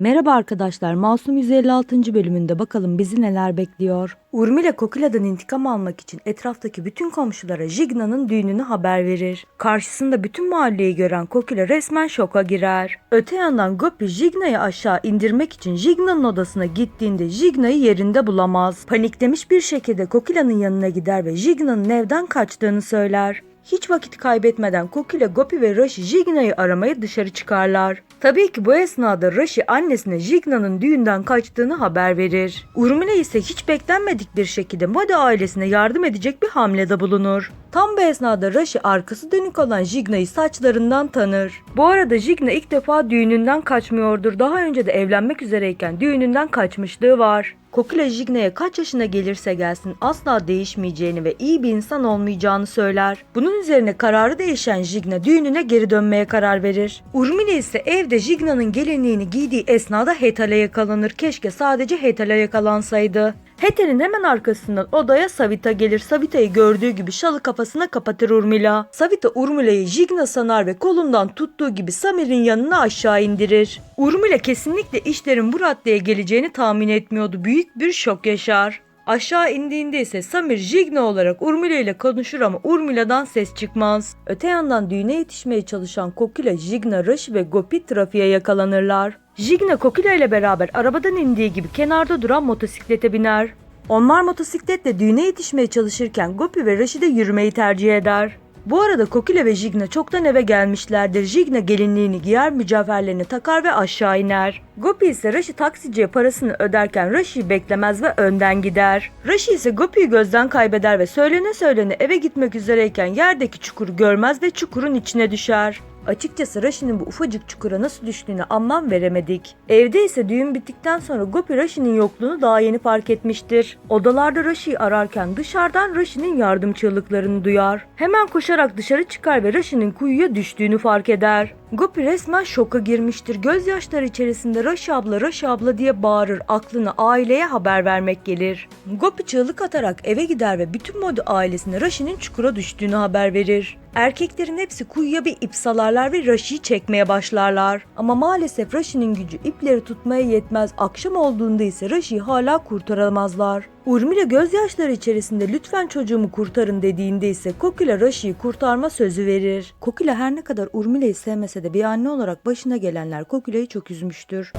Merhaba arkadaşlar, Masum 156. bölümünde bakalım bizi neler bekliyor. Urmila Kokila'dan intikam almak için etraftaki bütün komşulara Jigna'nın düğününü haber verir. Karşısında bütün mahalleyi gören Kokila resmen şoka girer. Öte yandan Gopi Jigna'yı aşağı indirmek için Jigna'nın odasına gittiğinde Jigna'yı yerinde bulamaz. Paniklemiş bir şekilde Kokila'nın yanına gider ve Jigna'nın evden kaçtığını söyler. Hiç vakit kaybetmeden Kokila, Gopi ve Rashi Jigna'yı aramaya dışarı çıkarlar. Tabii ki bu esnada Rashi annesine Jigna'nın düğünden kaçtığını haber verir. Urmila ise hiç beklenmedik bir şekilde Modi ailesine yardım edecek bir hamlede bulunur. Tam bu esnada Rashi arkası dönük olan Jigna'yı saçlarından tanır. Bu arada Jigna ilk defa düğününden kaçmıyordur. Daha önce de evlenmek üzereyken düğününden kaçmışlığı var. Kokila Jigna'ya kaç yaşına gelirse gelsin asla değişmeyeceğini ve iyi bir insan olmayacağını söyler. Bunun üzerine kararı değişen Jigna düğününe geri dönmeye karar verir. Urmila ise evde Jigna'nın gelinliğini giydiği esnada Hetal'e yakalanır. Keşke sadece Hetal'e yakalansaydı. Hetel'in hemen arkasından odaya Savita gelir. Savita'yı gördüğü gibi şalı kafasına kapatır Urmila. Savita Urmila'yı Jigna sanar ve kolundan tuttuğu gibi Samir'in yanına aşağı indirir. Urmila kesinlikle işlerin bu raddeye geleceğini tahmin etmiyordu. Büyük bir şok yaşar. Aşağı indiğinde ise Samir Jigna olarak Urmila ile konuşur ama Urmila'dan ses çıkmaz. Öte yandan düğüne yetişmeye çalışan Kokila, Jigna, Rashi ve Gopi trafiğe yakalanırlar. Jigna Kokila ile beraber arabadan indiği gibi kenarda duran motosiklete biner. Onlar motosikletle düğüne yetişmeye çalışırken Gopi ve Rashi de yürümeyi tercih eder. Bu arada Kokila ve Jigna çoktan eve gelmişlerdir. Jigna gelinliğini giyer, mücevherlerini takar ve aşağı iner. Gopi ise Rashi taksiciye parasını öderken Rashi'yi beklemez ve önden gider. Rashi ise Gopi'yi gözden kaybeder ve söylene söylene eve gitmek üzereyken yerdeki çukuru görmez ve çukurun içine düşer. Açıkçası Rashi'nin bu ufacık çukura nasıl düştüğüne anlam veremedik. Evde ise düğün bittikten sonra Gopi Rashi'nin yokluğunu daha yeni fark etmiştir. Odalarda Rashi'yi ararken dışarıdan Rashi'nin yardım çığlıklarını duyar. Hemen koşarak dışarı çıkar ve Rashi'nin kuyuya düştüğünü fark eder. Gopi resmen şoka girmiştir. Gözyaşları içerisinde Rashi abla Rashi abla diye bağırır. Aklına aileye haber vermek gelir. Gopi çığlık atarak eve gider ve bütün Modi ailesine Rashi'nin çukura düştüğünü haber verir. Erkeklerin hepsi kuyuya bir ip salarlar ve Rashi'yi çekmeye başlarlar. Ama maalesef Rashi'nin gücü ipleri tutmaya yetmez. Akşam olduğunda ise Rashi'yi hala kurtaramazlar. Urmila gözyaşları içerisinde lütfen çocuğumu kurtarın dediğinde ise Kokila Rashi'yi kurtarma sözü verir. Kokila her ne kadar Urmila'yı sevmese de bir anne olarak başına gelenler Kokila'yı çok üzmüştür.